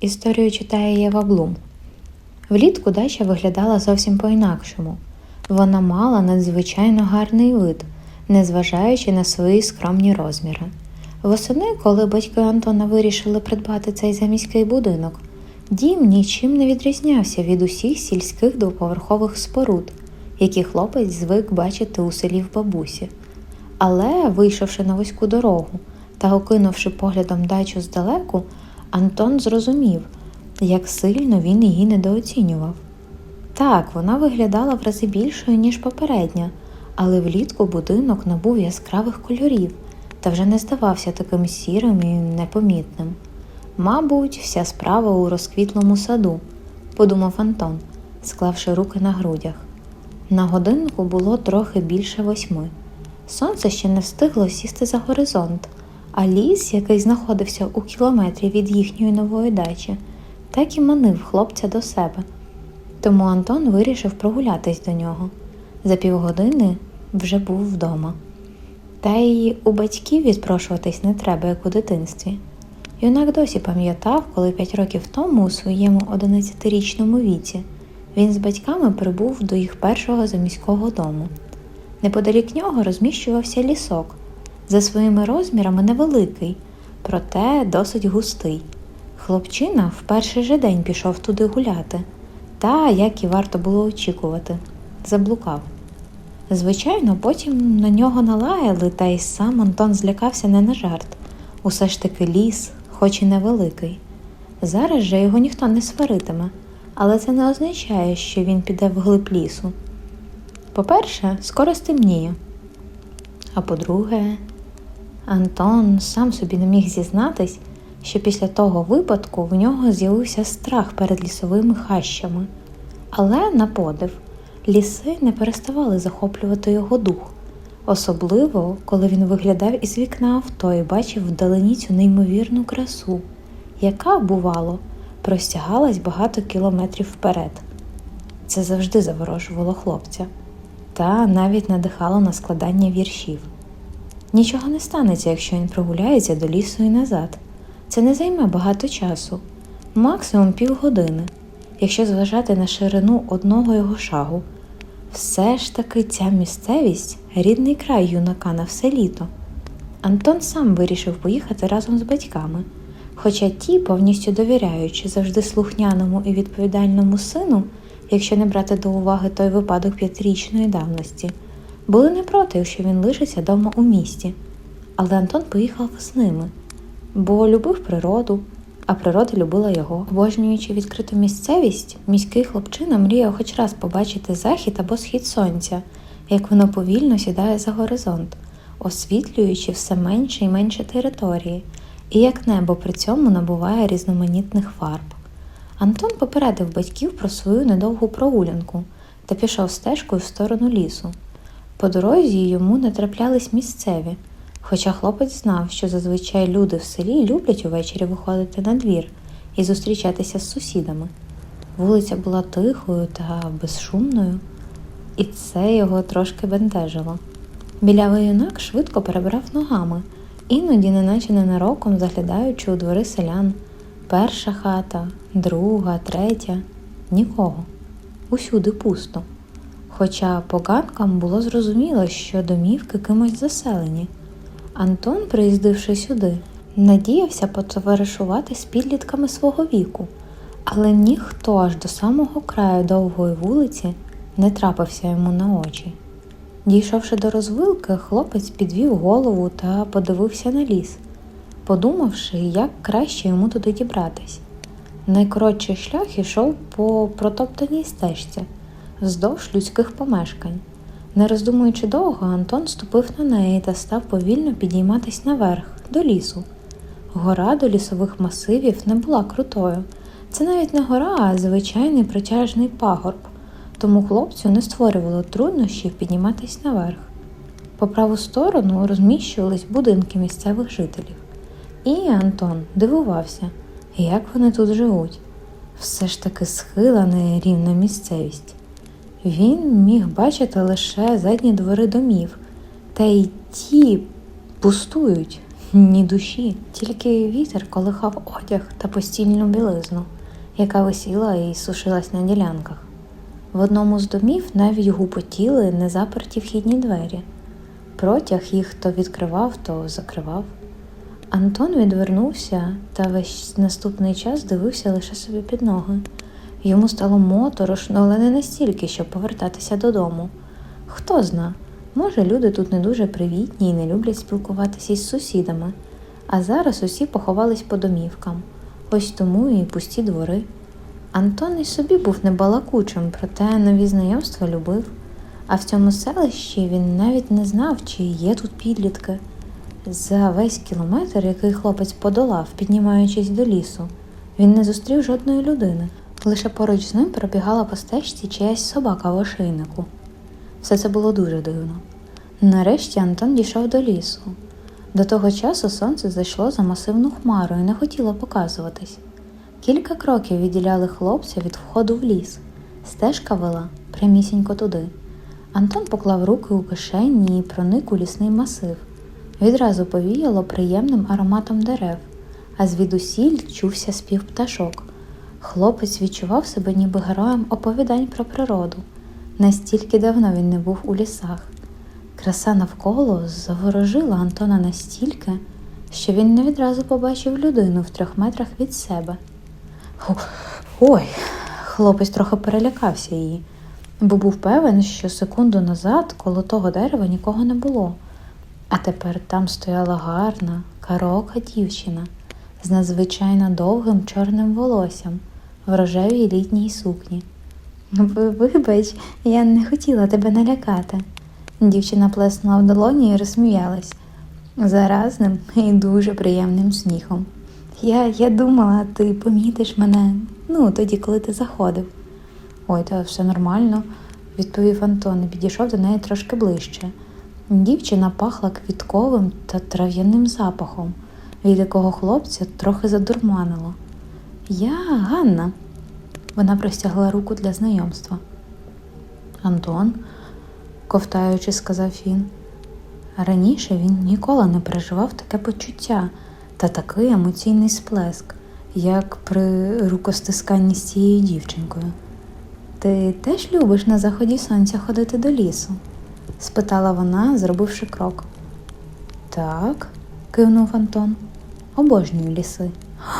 Історію читає Єва Блум. Влітку дача виглядала зовсім по-інакшому. Вона мала надзвичайно гарний вид, незважаючи на свої скромні розміри. Восени, коли батьки Антона вирішили придбати цей заміський будинок, дім нічим не відрізнявся від усіх сільських двоповерхових споруд, які хлопець звик бачити у селі в бабусі. Але, вийшовши на вузьку дорогу та окинувши поглядом дачу здалеку, Антон зрозумів, як сильно він її недооцінював. Так, вона виглядала в рази більшою, ніж попередня, але влітку будинок набув яскравих кольорів та вже не здавався таким сірим і непомітним. Мабуть, вся справа у розквітлому саду, подумав Антон, склавши руки на грудях. На годиннику було трохи більше восьми. Сонце ще не встигло сісти за горизонт, а ліс, який знаходився у кілометрі від їхньої нової дачі, так і манив хлопця до себе. Тому Антон вирішив прогулятись до нього. За півгодини вже був вдома. Та й у батьків відпрошуватись не треба, як у дитинстві. Юнак досі пам'ятав, коли п'ять років тому, у своєму 11-річному віці, він з батьками прибув до їх першого заміського дому. Неподалік нього розміщувався лісок, за своїми розмірами невеликий, проте досить густий. Хлопчина в перший же день пішов туди гуляти, та, як і варто було очікувати, заблукав. Звичайно, потім на нього налаяли, та й сам Антон злякався не на жарт. Усе ж таки ліс, хоч і невеликий. Зараз же його ніхто не сваритиме, але це не означає, що він піде вглиб лісу. По-перше, скоро стемніє. А по-друге, Антон сам собі не міг зізнатись, що після того випадку в нього з'явився страх перед лісовими хащами. Але на подив, ліси не переставали захоплювати його дух, особливо коли він виглядав із вікна авто і бачив вдалині цю неймовірну красу, яка, бувало, простягалась багато кілометрів вперед. Це завжди заворожувало хлопця, та навіть надихало на складання віршів. Нічого не станеться, якщо він прогуляється до лісу і назад. Це не займе багато часу, максимум півгодини, якщо зважати на ширину одного його шагу. Все ж таки ця місцевість рідний край юнака на все літо. Антон сам вирішив поїхати разом з батьками, хоча ті, повністю довіряючи завжди слухняному і відповідальному сину, якщо не брати до уваги той випадок п'ятирічної давності, були не проти, якщо він лишиться вдома у місті. Але Антон поїхав з ними, бо любив природу, а природа любила його. Обожнюючи відкриту місцевість, міський хлопчина мріяв хоч раз побачити захід або схід сонця, як воно повільно сідає за горизонт, освітлюючи все менше і менше території, і як небо при цьому набуває різноманітних фарб. Антон попередив батьків про свою недовгу прогулянку та пішов стежкою в сторону лісу. По дорозі йому не траплялись місцеві, хоча хлопець знав, що зазвичай люди в селі люблять увечері виходити на двір і зустрічатися з сусідами. Вулиця була тихою та безшумною, і це його трошки бентежило. Білявий юнак швидко перебрав ногами, іноді, неначе ненароком заглядаючи у двори селян. Перша хата, друга, третя нікого. Усюди пусто. Хоча по ганкам було зрозуміло, що домівки кимось заселені. Антон, приїздивши сюди, надіявся потоваришувати з підлітками свого віку, але ніхто аж до самого краю довгої вулиці не трапився йому на очі. Дійшовши до розвилки, хлопець підвів голову та подивився на ліс, подумавши, як краще йому туди дібратись. Найкоротший шлях ішов по протоптаній стежці вздовж людських помешкань. Не роздумуючи довго, Антон ступив на неї та став повільно підійматись наверх, до лісу. Гора до лісових масивів не була крутою. Це навіть не гора, а звичайний протяжний пагорб, тому хлопцю не створювало труднощів підніматись наверх. По праву сторону розміщувались будинки місцевих жителів. І Антон дивувався, як вони тут живуть. Все ж таки схила не рівна місцевість. Він міг бачити лише задні двори домів, та й ті пустують, Ні душі, тільки вітер колихав одяг та постільну білизну, яка висіла і сушилась на ділянках. В одному з домів навіть гупотіли незаперті вхідні двері. Протяг їх то відкривав, то закривав. Антон відвернувся та весь наступний час дивився лише собі під ноги. Йому стало моторошно, але не настільки, щоб повертатися додому. Хто зна, може, люди тут не дуже привітні і не люблять спілкуватися із сусідами, а зараз усі поховались по домівкам, ось тому і пусті двори. Антон і собі був небалакучим, проте нові знайомства любив, а в цьому селищі він навіть не знав, чи є тут підлітки. За весь кілометр, який хлопець подолав, піднімаючись до лісу, він не зустрів жодної людини. Лише поруч з ним пробігала по стежці чиясь собака в ошейнику. Все це було дуже дивно. Нарешті Антон дійшов до лісу. До того часу сонце зайшло за масивну хмару і не хотіло показуватись. Кілька кроків відділяли хлопця від входу в ліс. Стежка вела прямісінько туди. Антон поклав руки у кишені і проник у лісний масив. Відразу повіяло приємним ароматом дерев, а звідусіль чувся спів пташок. Хлопець відчував себе ніби героєм оповідань про природу. Настільки давно він не був у лісах. Краса навколо заворожила Антона настільки, що він не відразу побачив людину в трьох метрах від себе. Ой, хлопець трохи перелякався її, бо був певен, що секунду назад коло того дерева нікого не було. А тепер там стояла гарна, карока дівчина з надзвичайно довгим чорним волоссям в рожевій літній сукні. Вибач, я не хотіла тебе налякати. Дівчина плеснула в долоні і розсміялась заразним і дуже приємним сміхом. Я, я думала, ти помітиш мене, ну, тоді, коли ти заходив. Ой, та все нормально, відповів Антон і підійшов до неї трошки ближче. Дівчина пахла квітковим та трав'яним запахом, від якого хлопця трохи задурманило. Я Ганна. Вона простягла руку для знайомства. Антон, ковтаючи, сказав він. Раніше він ніколи не переживав таке почуття та такий емоційний сплеск, як при рукостисканні з цією дівчинкою. Ти теж любиш на заході сонця ходити до лісу? спитала вона, зробивши крок. Так, кивнув Антон. Обожнюю ліси.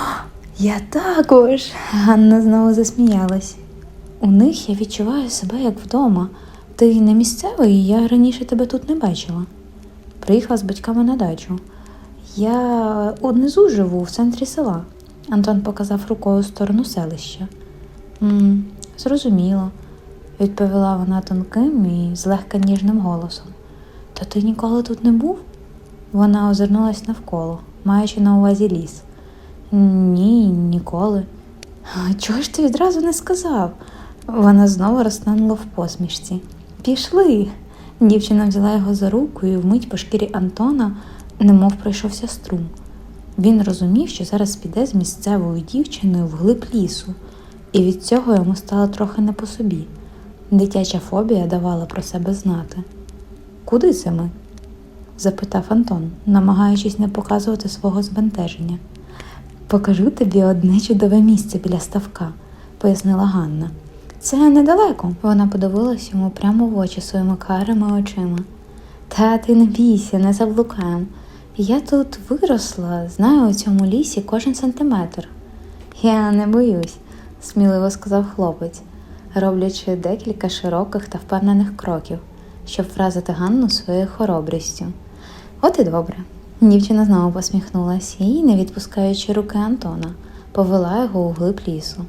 Я також. Ганна знову засміялась. У них я відчуваю себе як вдома. Ти не місцевий, я раніше тебе тут не бачила. Приїхала з батьками на дачу. Я однизу живу в центрі села. Антон показав рукою в сторону селища. «М, зрозуміло, відповіла вона тонким і злегка ніжним голосом. То ти ніколи тут не був? Вона озирнулась навколо, маючи на увазі ліс. Ні, ніколи. Чого ж ти відразу не сказав? Вона знову розтанула в посмішці. Пішли. Дівчина взяла його за руку і вмить по шкірі Антона, немов пройшовся струм. Він розумів, що зараз піде з місцевою дівчиною в глиб лісу, і від цього йому стало трохи не по собі. Дитяча фобія давала про себе знати. Куди це ми? Запитав Антон, намагаючись не показувати свого збентеження. Покажу тобі одне чудове місце біля ставка, пояснила Ганна. Це недалеко. Вона подивилась йому прямо в очі своїми карими очима. Та ти не бійся, не заблукаєм. Я тут виросла, знаю у цьому лісі кожен сантиметр. Я не боюсь, сміливо сказав хлопець, роблячи декілька широких та впевнених кроків, щоб вразити Ганну своєю хоробрістю. От і добре. Дівчина знову посміхнулася і, не відпускаючи руки Антона, повела його у глиб лісу.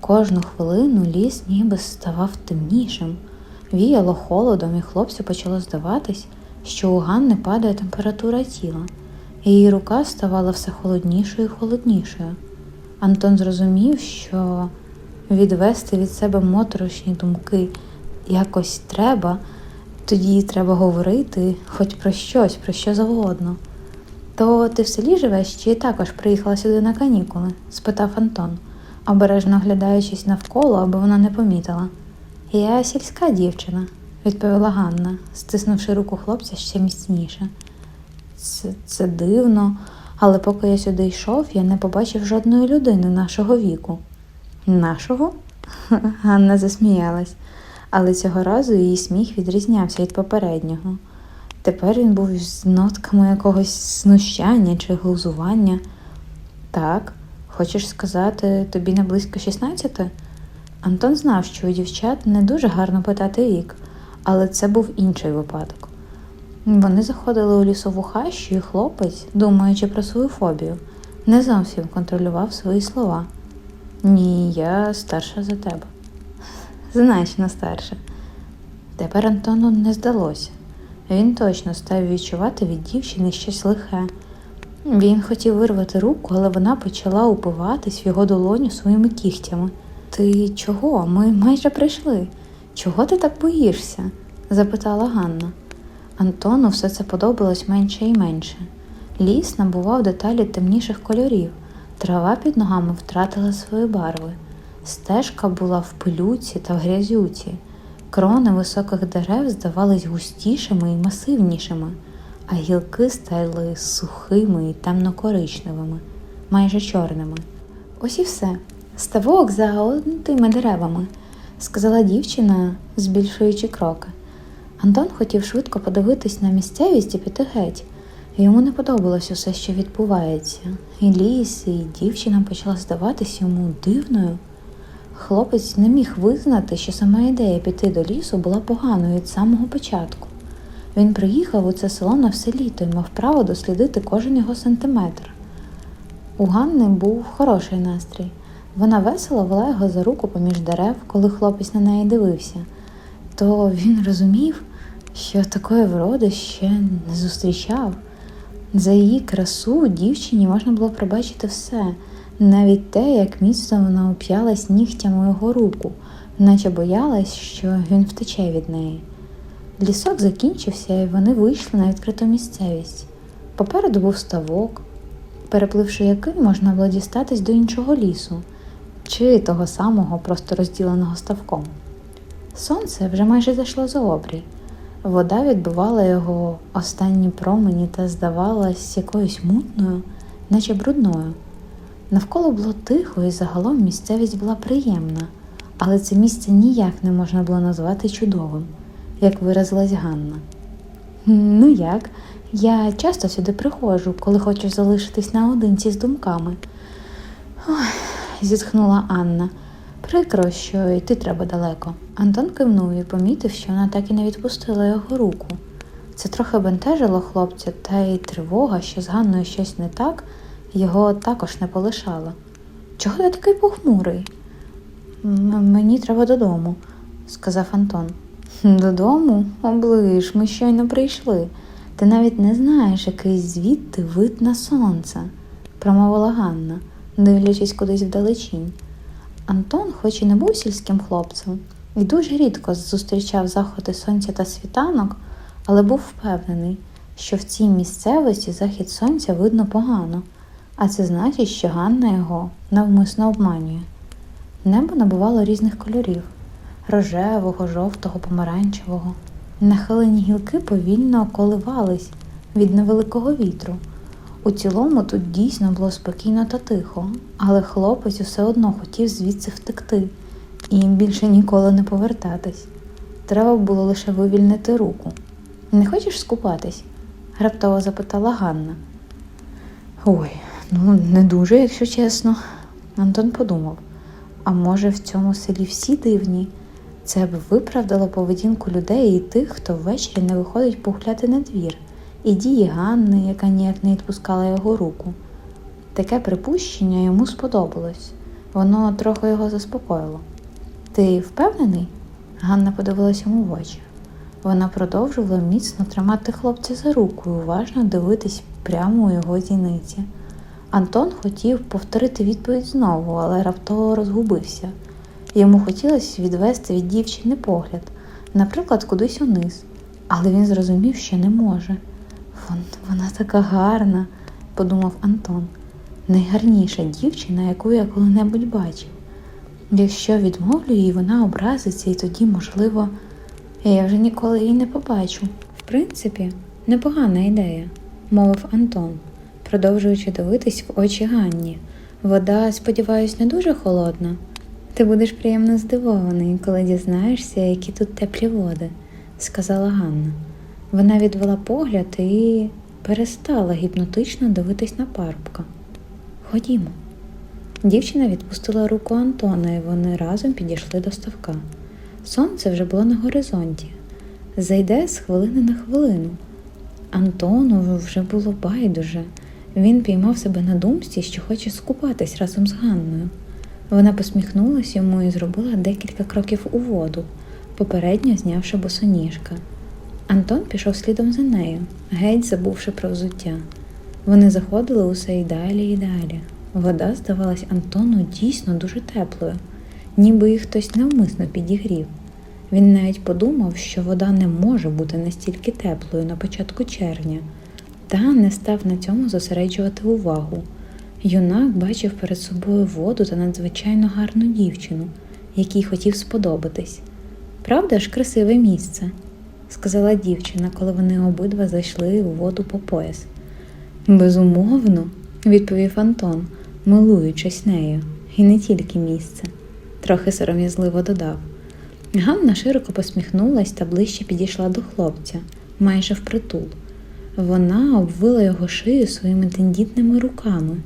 Кожну хвилину ліс ніби ставав темнішим, віяло холодом, і хлопцю почало здаватись, що у Ганни падає температура тіла. Її рука ставала все холоднішою і холоднішою. Антон зрозумів, що відвести від себе моторошні думки якось треба, тоді треба говорити хоч про щось, про що завгодно. То ти в селі живеш чи також приїхала сюди на канікули? спитав Антон, обережно оглядаючись навколо, аби вона не помітила. Я сільська дівчина, відповіла Ганна, стиснувши руку хлопця ще міцніше. це, це дивно, але поки я сюди йшов, я не побачив жодної людини нашого віку. Нашого? Ганна засміялась, але цього разу її сміх відрізнявся від попереднього. Тепер він був з нотками якогось знущання чи глузування. Так, хочеш сказати, тобі не близько 16? Антон знав, що у дівчат не дуже гарно питати вік, але це був інший випадок. Вони заходили у лісову хащу, і хлопець, думаючи про свою фобію, не зовсім контролював свої слова. Ні, я старша за тебе. Значно старша. Тепер Антону не здалося. Він точно став відчувати від дівчини щось лихе. Він хотів вирвати руку, але вона почала упиватись в його долоню своїми кігтями. Ти чого? Ми майже прийшли. Чого ти так боїшся? запитала Ганна. Антону все це подобалось менше і менше. Ліс набував деталі темніших кольорів, трава під ногами втратила свої барви. Стежка була в пилюці та в грязюці. Крони високих дерев здавались густішими і масивнішими, а гілки стали сухими і темно-коричневими, майже чорними. Ось і все. Ставок за тими деревами, сказала дівчина, збільшуючи кроки. Антон хотів швидко подивитись на місцевість і піти геть. Йому не подобалось усе, що відбувається. І ліс, і дівчина почала здаватись йому дивною. Хлопець не міг визнати, що сама ідея піти до лісу була поганою від самого початку. Він приїхав у це село на все літо і мав право дослідити кожен його сантиметр. У Ганни був хороший настрій. Вона весело вела його за руку поміж дерев, коли хлопець на неї дивився. То він розумів, що такої вроди ще не зустрічав. За її красу дівчині можна було пробачити все, навіть те, як міцно вона уп'ялась нігтями його руку, наче боялась, що він втече від неї. Лісок закінчився, і вони вийшли на відкриту місцевість. Попереду був ставок, перепливши який можна було дістатись до іншого лісу, чи того самого, просто розділеного ставком. Сонце вже майже зайшло за обрій. Вода відбивала його останні промені та здавалась якоюсь мутною, наче брудною. Навколо було тихо і загалом місцевість була приємна, але це місце ніяк не можна було назвати чудовим, як виразилась Ганна. Ну як? Я часто сюди приходжу, коли хочу залишитись наодинці з думками. Ой, зітхнула Анна. Прикро, що йти треба далеко. Антон кивнув і помітив, що вона так і не відпустила його руку. Це трохи бентежило хлопця, та й тривога, що з Ганною щось не так, його також не полишала. Чого ти такий похмурий? Мені треба додому, сказав Антон. Додому? Оближ, ми щойно прийшли. Ти навіть не знаєш, який звідти вид на сонце, промовила Ганна, дивлячись кудись вдалечінь. Антон, хоч і не був сільським хлопцем, і дуже рідко зустрічав заходи сонця та світанок, але був впевнений, що в цій місцевості захід сонця видно погано, а це значить, що Ганна його навмисно обманює. Небо набувало різних кольорів рожевого, жовтого, помаранчевого. Нахилені гілки повільно коливались від невеликого вітру. У цілому тут дійсно було спокійно та тихо, але хлопець усе одно хотів звідси втекти і більше ніколи не повертатись. Треба було лише вивільнити руку. Не хочеш скупатись? раптово запитала Ганна. Ой, ну не дуже, якщо чесно. Антон подумав, а може в цьому селі всі дивні? Це б виправдало поведінку людей і тих, хто ввечері не виходить погуляти на двір, і дії Ганни, яка ніяк не відпускала його руку. Таке припущення йому сподобалось, воно трохи його заспокоїло. Ти впевнений? Ганна подивилась йому в очі. Вона продовжувала міцно тримати хлопця за руку і уважно дивитись прямо у його зіниці. Антон хотів повторити відповідь знову, але раптово розгубився. Йому хотілося відвести від дівчини погляд, наприклад, кудись униз, але він зрозумів, що не може. Вона така гарна, подумав Антон. Найгарніша дівчина, яку я коли-небудь бачив. Якщо відмовлю їй, вона образиться, і тоді, можливо, я вже ніколи її не побачу. В принципі, непогана ідея. мовив Антон, продовжуючи дивитись в очі Ганні. Вода, сподіваюсь, не дуже холодна. Ти будеш приємно здивований, коли дізнаєшся, які тут теплі води, сказала Ганна. Вона відвела погляд і перестала гіпнотично дивитись на парубка. Ходімо. Дівчина відпустила руку Антона, і вони разом підійшли до ставка. Сонце вже було на горизонті. Зайде з хвилини на хвилину. Антону вже було байдуже. Він піймав себе на думці, що хоче скупатись разом з Ганною. Вона посміхнулась йому і зробила декілька кроків у воду, попередньо знявши босоніжка. Антон пішов слідом за нею, геть забувши про взуття. Вони заходили усе і далі і далі. Вода здавалась Антону дійсно дуже теплою, ніби їх хтось навмисно підігрів. Він навіть подумав, що вода не може бути настільки теплою на початку червня, та не став на цьому зосереджувати увагу. Юнак бачив перед собою воду та надзвичайно гарну дівчину, якій хотів сподобатись. Правда ж, красиве місце, сказала дівчина, коли вони обидва зайшли у воду по пояс. Безумовно, відповів Антон, милуючись нею, і не тільки місце, трохи сором'язливо додав. Ганна широко посміхнулась та ближче підійшла до хлопця, майже впритул. Вона обвила його шию своїми тендітними руками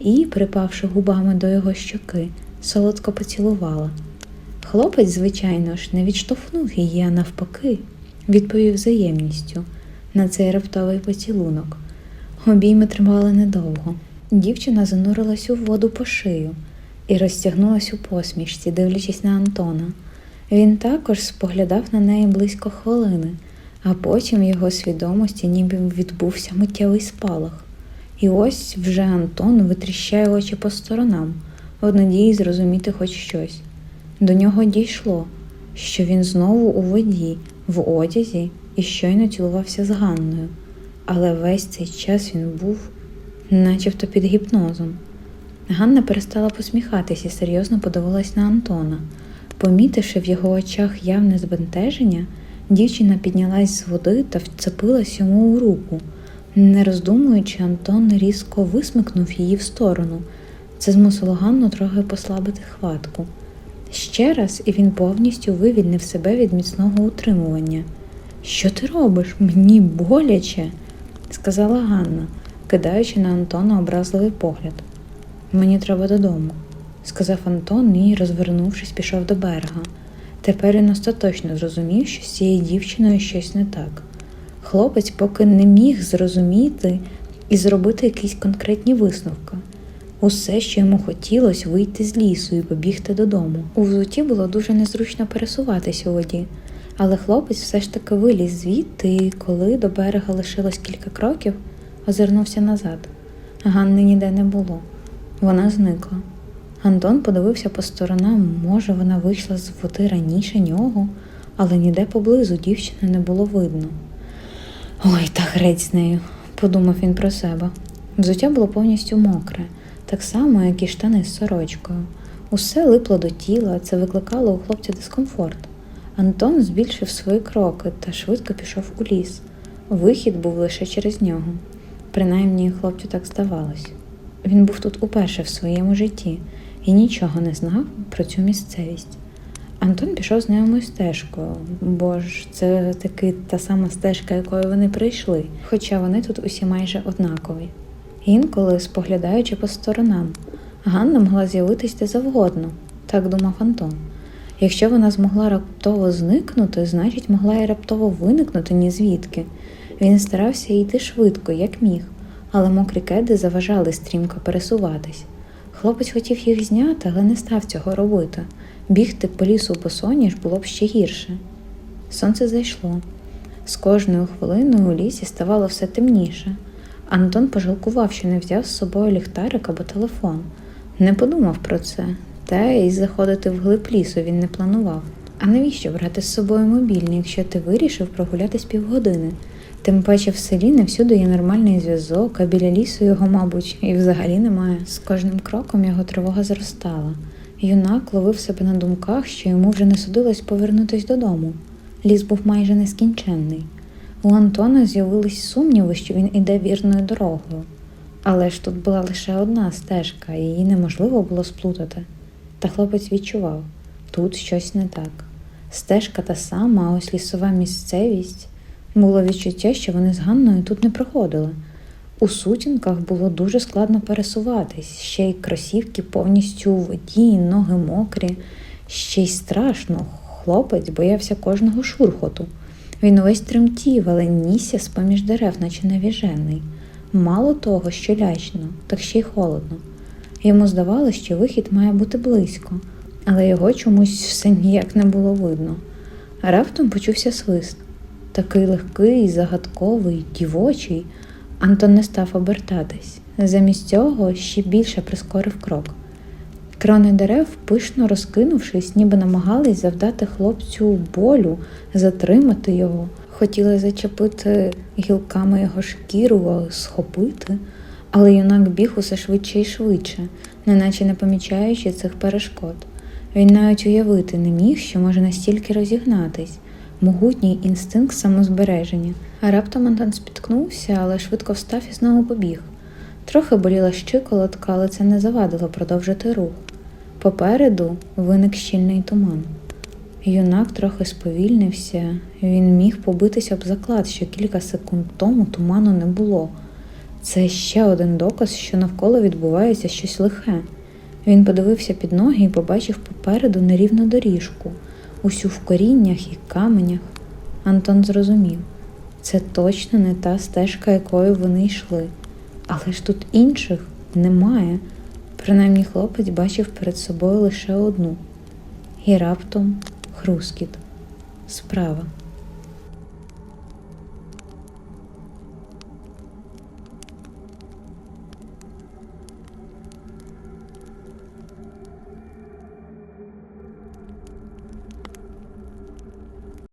і, припавши губами до його щоки, солодко поцілувала. Хлопець, звичайно ж, не відштовхнув її, а навпаки, відповів взаємністю на цей раптовий поцілунок. Обійми тримали недовго. Дівчина занурилась у воду по шию і розтягнулась у посмішці, дивлячись на Антона. Він також споглядав на неї близько хвилини, а потім в його свідомості ніби відбувся миттєвий спалах. І ось вже Антон витріщає очі по сторонам, в надії зрозуміти хоч щось. До нього дійшло, що він знову у воді, в одязі і щойно цілувався з Ганною, але весь цей час він був начебто під гіпнозом. Ганна перестала посміхатись і серйозно подивилась на Антона. Помітивши в його очах явне збентеження, дівчина піднялась з води та вцепилась йому у руку. Не роздумуючи, Антон різко висмикнув її в сторону. Це змусило Ганну трохи послабити хватку. Ще раз, і він повністю вивільнив себе від міцного утримування. Що ти робиш? Мені боляче, сказала Ганна, кидаючи на Антона образливий погляд. Мені треба додому, сказав Антон і, розвернувшись, пішов до берега. Тепер він остаточно зрозумів, що з цією дівчиною щось не так. Хлопець поки не міг зрозуміти і зробити якісь конкретні висновки. Усе, що йому хотілося, вийти з лісу і побігти додому. У взуті було дуже незручно пересуватися у воді, але хлопець все ж таки виліз звідти і, коли до берега лишилось кілька кроків, озирнувся назад. Ганни ніде не було. Вона зникла. Антон подивився по сторонам, може, вона вийшла з води раніше нього, але ніде поблизу дівчини не було видно. Ой, та греть з нею, подумав він про себе. Взуття було повністю мокре, так само, як і штани з сорочкою. Усе липло до тіла, це викликало у хлопця дискомфорт. Антон збільшив свої кроки та швидко пішов у ліс. Вихід був лише через нього. Принаймні, хлопцю так здавалось. Він був тут уперше в своєму житті і нічого не знав про цю місцевість. Антон пішов знайомою стежкою, бо ж це таки та сама стежка, якою вони прийшли, хоча вони тут усі майже однакові. Інколи, споглядаючи по сторонам, Ганна могла з'явитись де завгодно, так думав Антон. Якщо вона змогла раптово зникнути, значить могла і раптово виникнути ні звідки. Він старався йти швидко, як міг, але мокрі кеди заважали стрімко пересуватись. Хлопець хотів їх зняти, але не став цього робити. Бігти по лісу босоніж було б ще гірше. Сонце зайшло. З кожною хвилиною у лісі ставало все темніше. Антон пожалкував, що не взяв з собою ліхтарик або телефон. Не подумав про це, та й заходити в глиб лісу він не планував. А навіщо брати з собою мобільний, якщо ти вирішив прогулятись півгодини? Тим паче в селі не всюди є нормальний зв'язок, а біля лісу його, мабуть, і взагалі немає. З кожним кроком його тривога зростала. Юнак ловив себе на думках, що йому вже не судилось повернутись додому. Ліс був майже нескінченний. У Антона з'явились сумніви, що він іде вірною дорогою. Але ж тут була лише одна стежка, і її неможливо було сплутати. Та хлопець відчував тут щось не так. Стежка та сама, а ось лісова місцевість. Було відчуття, що вони з Ганною тут не проходили. У сутінках було дуже складно пересуватись, ще й кросівки повністю у воді, ноги мокрі, ще й страшно. Хлопець боявся кожного шурхоту. Він увесь тремтів, але нісся з поміж дерев, наче навіжений. Мало того, що лячно, так ще й холодно. Йому здавалося, що вихід має бути близько, але його чомусь все ніяк не було видно. Раптом почувся свист. Такий легкий, загадковий, дівочий. Антон не став обертатись. Замість цього ще більше прискорив крок. Крони дерев, пишно розкинувшись, ніби намагались завдати хлопцю болю, затримати його, хотіли зачепити гілками його шкіру, схопити, але юнак біг усе швидше і швидше, неначе не помічаючи цих перешкод. Він навіть уявити не міг, що може настільки розігнатись, могутній інстинкт самозбереження. А раптом Антон спіткнувся, але швидко встав і знову побіг. Трохи боліла щиколотка, але це не завадило продовжити рух. Попереду виник щільний туман. Юнак трохи сповільнився, він міг побитися об заклад, що кілька секунд тому туману не було. Це ще один доказ, що навколо відбувається щось лихе. Він подивився під ноги і побачив попереду нерівну доріжку, усю в коріннях і каменях. Антон зрозумів, це точно не та стежка, якою вони йшли. Але ж тут інших немає. Принаймні хлопець бачив перед собою лише одну. І раптом хрускіт справа.